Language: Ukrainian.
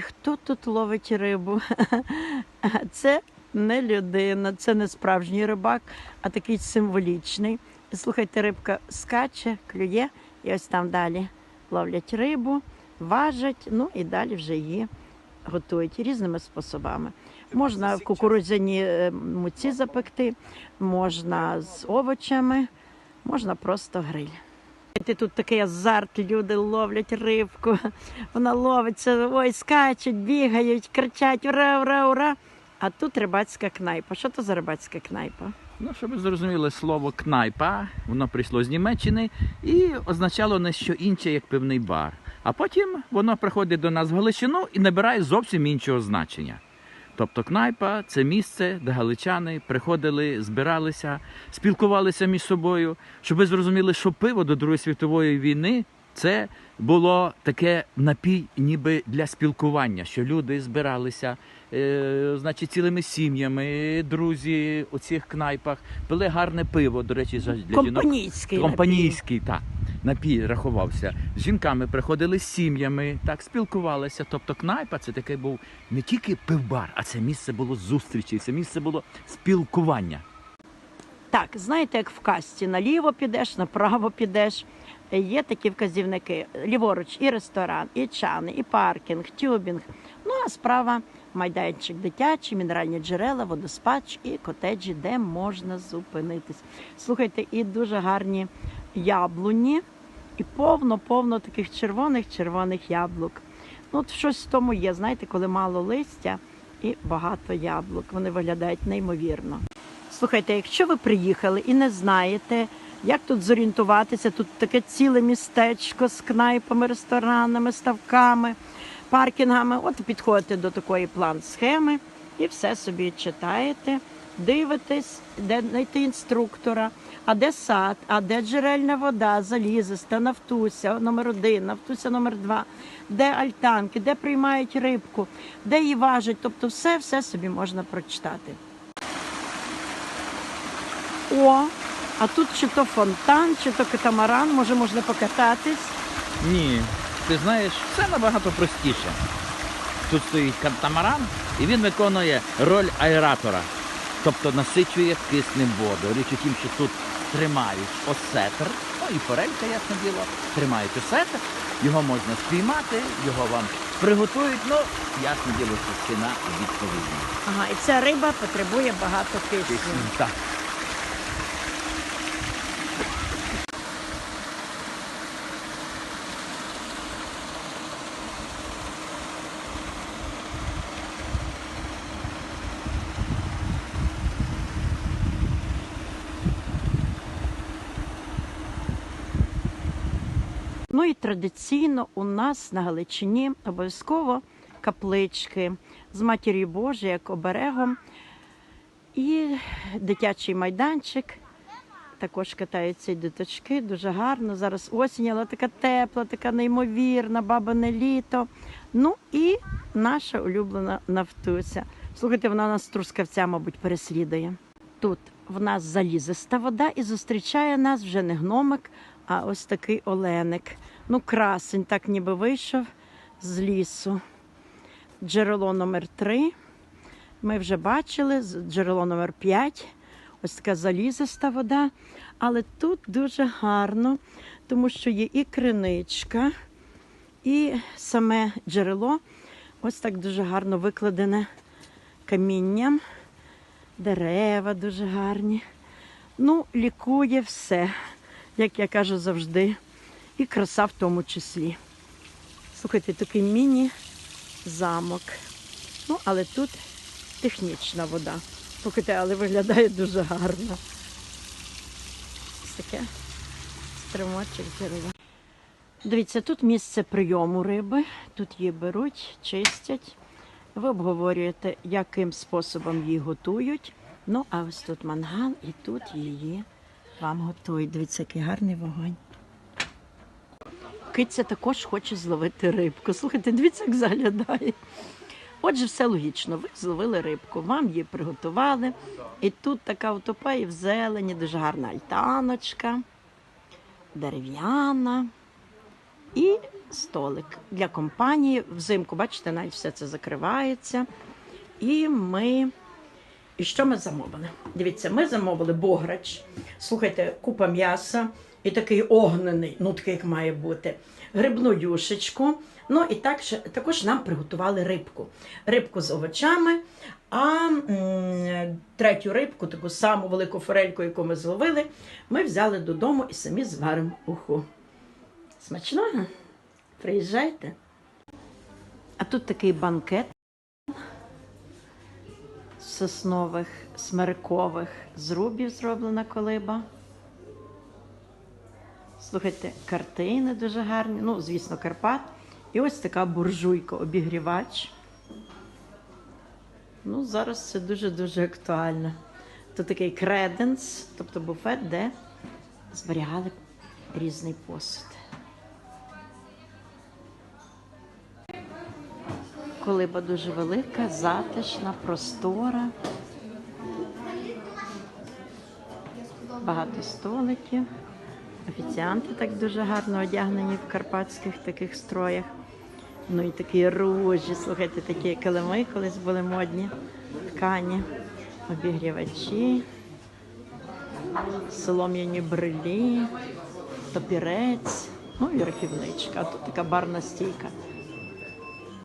хто тут ловить рибу? Це не людина, це не справжній рибак, а такий символічний. Слухайте, рибка скаче, клює, і ось там далі ловлять рибу, важать, ну і далі вже її готують різними способами. Можна в кукурудзяній е, муці запекти, можна з овочами, можна просто гриль. Ти тут такий азарт, люди ловлять рибку, вона ловиться, ой, скачуть, бігають, кричать ура, ура, ура. А тут рибацька кнайпа. Що то за рибацька кнайпа? Ну, щоб ви зрозуміли слово кнайпа, воно прийшло з Німеччини і означало не що інше, як певний бар. А потім воно приходить до нас в Галичину і набирає зовсім іншого значення. Тобто кнайпа це місце, де галичани приходили, збиралися, спілкувалися між собою, щоб ви зрозуміли, що пиво до Другої світової війни це було таке напій, ніби для спілкування, що люди збиралися, е, значить, цілими сім'ями, друзі у цих кнайпах, пили гарне пиво, до речі, для жінок. Компанійський. Компанійський, так. Напій рахувався. З жінками приходили з сім'ями, так спілкувалися. Тобто кнайпа це таке був не тільки пивбар, а це місце було зустрічі, це місце було спілкування. Так, знаєте, як в касті, наліво підеш, направо підеш. Є такі вказівники. Ліворуч і ресторан, і чани, і паркінг, тюбінг. Ну а справа майданчик дитячий, мінеральні джерела, водоспад і котеджі, де можна зупинитись. Слухайте, і дуже гарні яблуні, і повно-повно таких червоних червоних яблук. Ну, от щось в тому є, знаєте, коли мало листя і багато яблук. Вони виглядають неймовірно. Слухайте, якщо ви приїхали і не знаєте, як тут зорієнтуватися, тут таке ціле містечко з кнайпами, ресторанами, ставками, паркінгами. От підходите до такої план-схеми і все собі читаєте, дивитесь, де знайти інструктора, а де сад, а де джерельна вода, залізиста, нафтуся номер один, нафтуся номер два, де альтанки, де приймають рибку, де її важать. Тобто все, все собі можна прочитати. О, а тут чи то фонтан, чи то катамаран, може можна покататись. Ні, ти знаєш, все набагато простіше. Тут стоїть катамаран, і він виконує роль аератора, тобто насичує киснем воду. Річ у тім, що тут тримають осетр, ну і форелька, ясне діло, тримають осетр, його можна спіймати, його вам приготують, ну, ясне діло, що ціна відповідна. Ага, і ця риба потребує багато кисню. Так. Ну і традиційно у нас на Галичині обов'язково каплички з матір'ю Божою, як оберегом. І дитячий майданчик. Також катаються й діточки, дуже гарно. Зараз осінь, але така тепла, така неймовірна, бабине літо. Ну і наша улюблена нафтуся. Слухайте, вона нас трускавця, мабуть, переслідує. Тут в нас залізиста вода і зустрічає нас вже не гномик, а ось такий оленик. Ну, красень, так ніби вийшов з лісу. Джерело номер 3 Ми вже бачили, джерело номер 5 Ось така залізиста вода. Але тут дуже гарно, тому що є і криничка, і саме джерело ось так дуже гарно викладене камінням. Дерева дуже гарні. Ну, лікує все, як я кажу завжди. І краса в тому числі. Слухайте, такий міні-замок. Ну, але тут технічна вода. Слухайте, але виглядає дуже гарно. Ось таке стримочок джерела. Дивіться, тут місце прийому риби. Тут її беруть, чистять. Ви обговорюєте, яким способом її готують. Ну, а ось тут мангал, і тут її вам готують. Дивіться, який гарний вогонь. Киця також хоче зловити рибку. Слухайте, дивіться, як заглядає. Отже, все логічно. Ви зловили рибку, вам її приготували. І тут така утопає в зелені, дуже гарна альтаночка, дерев'яна. І столик для компанії. Взимку, бачите, навіть все це закривається. І ми. І що ми замовили? Дивіться, ми замовили бограч. Слухайте, купа м'яса і такий огнений, ну такий як має бути, грибну юшечку. Ну і так, також нам приготували рибку. Рибку з овочами, а третю рибку, таку саму велику форельку, яку ми зловили, ми взяли додому і самі зваримо уху. Смачного? Приїжджайте. А тут такий банкет соснових, смирикових зрубів зроблена колиба. Слухайте, картини дуже гарні. Ну, звісно, Карпат. І ось така буржуйка, обігрівач. Ну, зараз це дуже-дуже актуально. Тут такий креденс, тобто буфет, де зберігали різний посуд. Колиба дуже велика, затишна, простора. Багато столиків. Офіціанти так дуже гарно одягнені в карпатських таких строях. Ну і такі ружі, слухайте, такі килими колись були модні, ткані, обігрівачі, солом'яні брилі, топірець, ну і рахівничка. Тут така барна стійка.